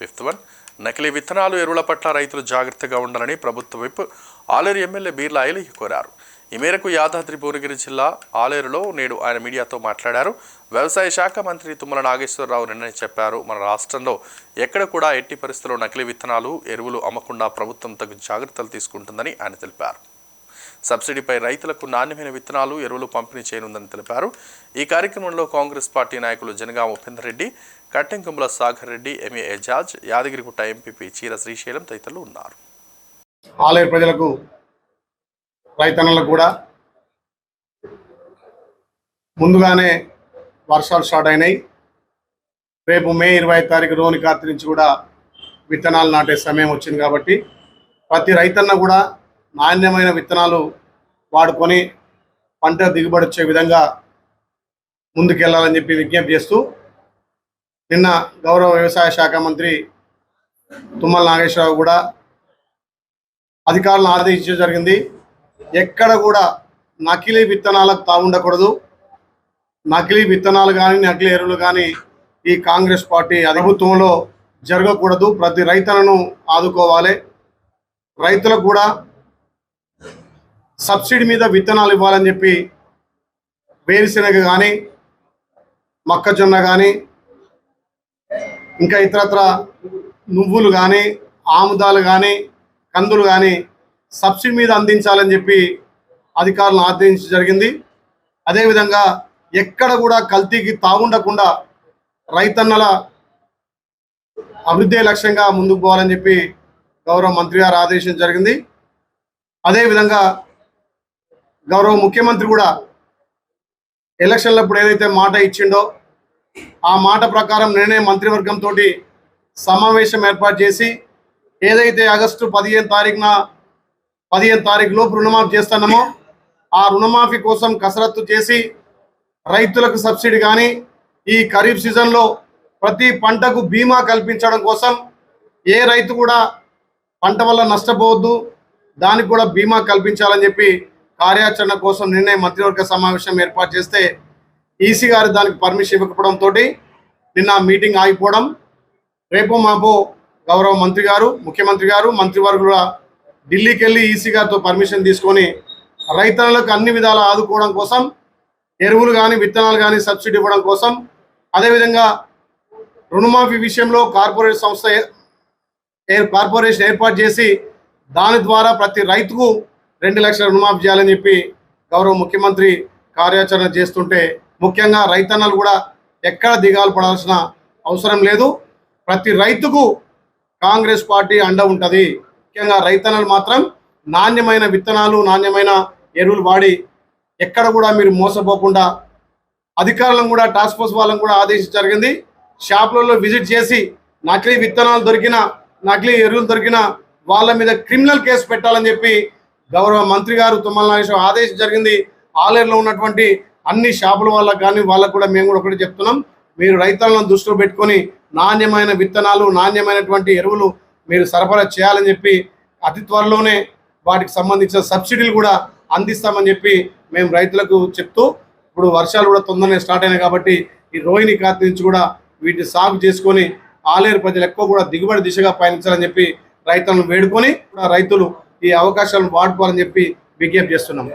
Fifth one. నకిలీ విత్తనాలు ఎరువుల పట్ల రైతులు జాగ్రత్తగా ఉండాలని ప్రభుత్వ విప్ ఆలేరు ఎమ్మెల్యే బీర్ల ఐలయ్య కోరారు. ఈ మేరకు యాదాద్రి భువనగిరి జిల్లా ఆలేరులో నేడు ఆయన మీడియాతో మాట్లాడారు. వ్యవసాయ శాఖ మంత్రి తుమ్మల నాగేశ్వరరావు నిన్న చెప్పారు. మన రాష్ట్రంలో ఎక్కడ కూడా ఎట్టి పరిస్థితుల్లో నకిలీ విత్తనాలు ఎరువులు అమ్మకుండా ప్రభుత్వం తగు జాగ్రత్తలు తీసుకుంటుందని ఆయన తెలిపారు. సబ్సిడీపై రైతులకు నాణ్యమైన విత్తనాలు ఎరువులు పంపిణీ చేయనుందని తెలిపారు. ఈ కార్యక్రమంలో కాంగ్రెస్ పార్టీ నాయకులు జనగామ ఉపేందర్ రెడ్డి కట్టెంకుముల సాగర్ రెడ్డి ఎంఏ ఎజాజ్ యాదగిరిగుట్ట ఎంపీపీ చీర శ్రీశైలం తదితరులు ఉన్నారు. ఆలయ ప్రజలకు రైతన్నలకు కూడా ముందుగానే వర్షాలు స్టార్ట్ అయినాయి. రేపు మే ఇరవై తారీఖు రోని కార్తీ నుంచి కూడా విత్తనాలు నాటే సమయం వచ్చింది కాబట్టి ప్రతి రైతన్న కూడా నాణ్యమైన విత్తనాలు వాడుకొని పంట దిగుబడి వచ్చే విధంగా ముందుకెళ్ళాలని చెప్పి విజ్ఞప్తి చేస్తూ నిన్న గౌరవ వ్యవసాయ శాఖ మంత్రి తుమ్మల నాగేశ్వరరావు కూడా అధికారులను ఆదేశించడం జరిగింది. ఎక్కడ కూడా నకిలీ విత్తనాలకు తాగుండకూడదు నకిలీ విత్తనాలు కానీ నకిలీ ఎరువులు కానీ ఈ కాంగ్రెస్ పార్టీ ప్రభుత్వంలో జరగకూడదు. ప్రతి రైతులను ఆదుకోవాలి. రైతులకు కూడా సబ్సిడీ మీద విత్తనాలు ఇవ్వాలని చెప్పి వేరుశెనగ కానీ మొక్కజొన్న కానీ ఇంకా ఇతరత్ర నువ్వులు కానీ ఆముదాలు కానీ కందులు కానీ సబ్సిడీ మీద అందించాలని చెప్పి అధికారులను ఆదేశించడం జరిగింది. అదేవిధంగా ఎక్కడ కూడా కల్తీకి తాగుండకుండా రైతన్నల అభివృద్ధి లక్ష్యంగా ముందుకు పోవాలని చెప్పి గౌరవ మంత్రి గారు ఆదేశించడం జరిగింది. అదేవిధంగా గౌరవ ముఖ్యమంత్రి కూడా ఎలక్షన్లప్పుడు ఏదైతే మాట ఇచ్చిండో ఆ మాట ప్రకారం నేనే మంత్రివర్గంతో సమావేశం ఏర్పాటు చేసి ఏదైతే ఆగస్టు పదిహేను తారీఖున పదిహేను తారీఖు లోపు రుణమాఫీ చేస్తున్నామో ఆ రుణమాఫీ కోసం కసరత్తు చేసి రైతులకు సబ్సిడీ కానీ ఈ ఖరీఫ్ సీజన్లో ప్రతి పంటకు బీమా కల్పించడం కోసం ఏ రైతు కూడా పంట వల్ల నష్టపోవద్దు దానికి కూడా బీమా కల్పించాలని చెప్పి కార్యాచరణ కోసం నిన్నే మంత్రివర్గ సమావేశం ఏర్పాటు చేస్తే ఈసీ గారు దానికి పర్మిషన్ ఇవ్వకపోవడంతో నిన్న మీటింగ్ ఆగిపోవడం. రేపు మాపో గౌరవ మంత్రి గారు ముఖ్యమంత్రి గారు మంత్రివర్గుల ఢిల్లీకి వెళ్ళి ఈసీ గారితో పర్మిషన్ తీసుకొని రైతులకు అన్ని విధాలు ఆదుకోవడం కోసం ఎరువులు కానీ విత్తనాలు కానీ సబ్సిడీ ఇవ్వడం కోసం అదేవిధంగా రుణమాఫీ విషయంలో కార్పొరేట్ సంస్థ కార్పొరేషన్ ఏర్పాటు చేసి దాని ద్వారా ప్రతి రైతుకు రెండు లక్షల రుణమాఫీ చేయాలని చెప్పి గౌరవ ముఖ్యమంత్రి కార్యాచరణ చేస్తుంటే ముఖ్యంగా రైతన్నలు కూడా ఎక్కడ దిగాలు పడాల్సిన అవసరం లేదు. ప్రతి రైతుకు కాంగ్రెస్ పార్టీ అండ ఉంటుంది. ముఖ్యంగా రైతన్నలు మాత్రం నాణ్యమైన విత్తనాలు నాణ్యమైన ఎరువులు వాడి ఎక్కడ కూడా మీరు మోసపోకుండా అధికారులను కూడా టాస్క్ ఫోర్స్ వాళ్ళని కూడా ఆదేశించ జరిగింది. షాపులలో విజిట్ చేసి నకిలీ విత్తనాలు దొరికిన నకిలీ ఎరువులు దొరికిన వాళ్ళ మీద క్రిమినల్ కేసు పెట్టాలని చెప్పి గౌరవ మంత్రి గారు తుమ్మల నాగేశ్వర ఆదేశం జరిగింది. ఆలేరులో ఉన్నటువంటి అన్ని షాపుల వాళ్ళకి కానీ వాళ్ళకు కూడా మేము కూడా ఒకటి చెప్తున్నాం. మీరు రైతులను దృష్టిలో పెట్టుకొని నాణ్యమైన విత్తనాలు నాణ్యమైనటువంటి ఎరువులు మీరు సరఫరా చేయాలని చెప్పి అతి త్వరలోనే వాటికి సంబంధించిన సబ్సిడీలు కూడా అందిస్తామని చెప్పి మేము రైతులకు చెప్తూ ఇప్పుడు వర్షాలు కూడా తొందరనే స్టార్ట్ అయినాయి కాబట్టి ఈ రోహిణి కాతి నుంచి కూడా వీటిని సాగు చేసుకొని ఆలేరు ప్రజలు ఎక్కువ కూడా దిగుబడి దిశగా పయనించాలని చెప్పి రైతులను వేడుకొని రైతులు ఈ అవకాశాలను వాడుకోవాలని చెప్పి విజ్ఞప్తి చేస్తున్నాం.